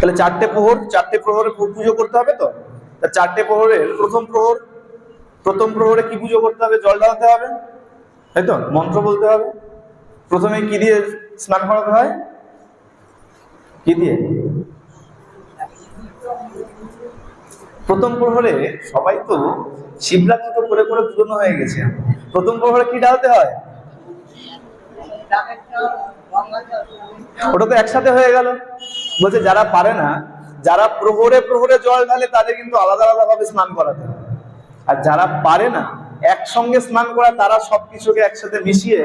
তাহলে চারটে প্রহর চারটে প্রহরে পুজো করতে হবে তো? তা চারটে প্রহরের প্রথম প্রহর প্রথম প্রহরে কি পুজো করতে হবে? জল ঢালতে হবে তাই তো? মন্ত্র বলতে হবে। প্রথমে কি দিয়ে স্নান করাতে হয়? কি দিয়ে? প্রথম প্রহরে সবাই তো শিবরাত্রি তো করে করে পুরনো হয়ে গেছে। প্রথম প্রহরে কি ঢালতে হয়? ওটা তো একসাথে হয়ে গেল। বলছে যারা পারে না যারা প্রহরে প্রহরে জল ঢালে তাদের কিন্তু আলাদা আলাদা ভাবে স্নান করাতে আর যারা পারে না একসঙ্গে স্নান করা তারা সবকিছুকে একসাথে মিশিয়ে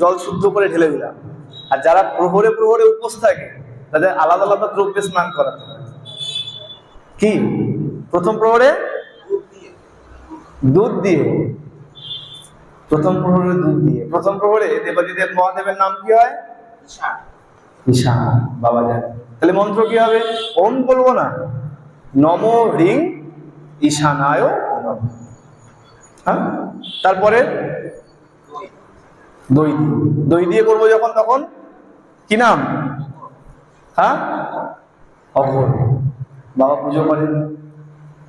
জল শুদ্ধ করে ঢেলে দিলাম। আর যারা প্রহরে প্রহরে উপোস থাকে তাদের আলাদা আলাদা দ্রব্যে স্নান করাতে কি? প্রথম প্রহরে? দুধ দিয়ে। প্রথম প্রহরে দুধ দিয়ে। প্রথম প্রহরে দেবাদিদেব মহাদেবের নাম কি হয়? ঈশান বাবা জানে। তাহলে মন্ত্র কি হবে? ওম বলব না। নম রিং ঈশানায়। হ্যাঁ? তারপরে দই দই দিয়ে করব যখন তখন। কি নাম? হ্যাঁ? অঘর বাবা পুজো করেন।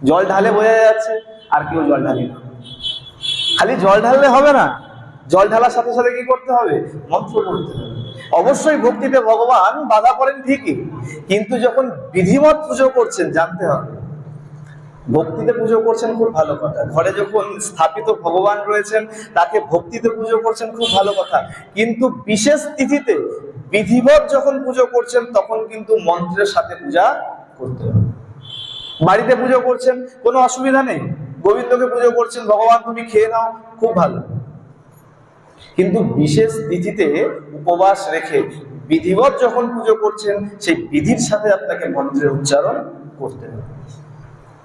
জল ঢালে বোঝা যাচ্ছে, আর কেউ জল ঢালি না। খালি জল ঢাললে হবে না। জল ঢালার সাথে সাথে কি করতে হবে? মন্ত্র পড়তে হবে। অবশ্যই ভক্তিতে ভগবান বাধা করেন ঠিকই, কিন্তু যখন বিধিমত পুজো করছেন, জানতে হবে। ভক্তিতে পুজো করছেন খুব ভালো কথা। ঘরে যখন স্থাপিত ভগবান রয়েছেন, তাকে ভক্তিতে পুজো করছেন খুব ভালো কথা। কিন্তু বিশেষ তিথিতে বিধিবত যখন পুজো করছেন, তখন কিন্তু মন্ত্রের সাথে পূজা করতে হবে। বাড়িতে পুজো করছেন, কোনো অসুবিধা নেই। গোবিন্দকে পুজো করছেন, ভগবান তুমি খেয়ে নাও, খুব ভালো। কিন্তু বিশেষ তিথিতে উপবাস রেখে বিধিবত যখন পুজো করছেন, সেই বিধির সাথে আপনাকে মন্ত্রের উচ্চারণ করতে হবে।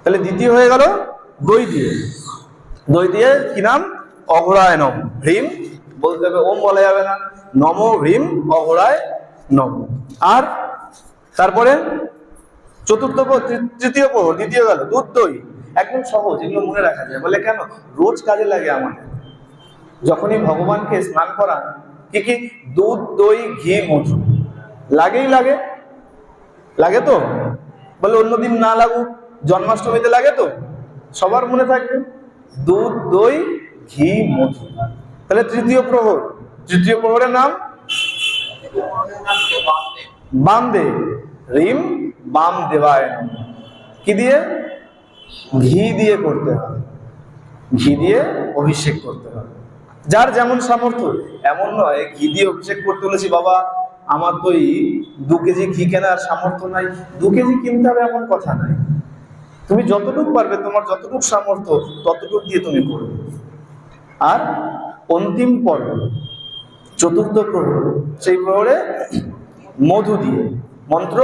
তাহলে দ্বিতীয় হয়ে গেল দই দিয়ে। দই দিয়ে কি নাম? অঘরায় নম বলতে হবে, ওম বলা যাবে না। নম হ্রিম অঘরায় নম আর তারপরে চতুর্থ তৃতীয় প্রহর দ্বিতীয় গেল, দুধ দই। একদম সহজ, এগুলো মনে রাখা যায়। বলে কেন? রোজ কাজে লাগে আমাদের। যখনই ভগবানকে স্নান করান কি কি? দুধ, দই, ঘি, মধু। লাগেই লাগে। লাগে তো? বলে অন্যদিন না লাগুক, জন্মাষ্টমীতে লাগে তো? সবার মনে থাকবে। দুধ, দই, ঘি, মধু। তাহলে তৃতীয় প্রহর। তৃতীয় প্রহরের নাম? বামদে রিম বাম দেবায় কি দিয়ে? ঘি দিয়ে করতে হবে। ঘি দিয়ে অভিষেক করতে হবে। যার যেমন সামর্থ্য, এমন নয়, ঘি দিয়ে অভিষেক করতে বলেছি, বাবা, আমার তো এই দু কেজি ঘি কেনার সামর্থ্য নাই। দু কেজি কিনতে হবে এমন কথা নাই তুমি যতটুকু পারবে, তোমার যতটুকু সামর্থ্য, ততটুকু দিয়ে তুমি করবে আর অন্তিম পর্ব, চতুর্থ প্রহর, সেই প্রহরে মধু দিয়ে, মন্ত্র,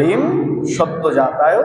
রিম সত্য যাতায়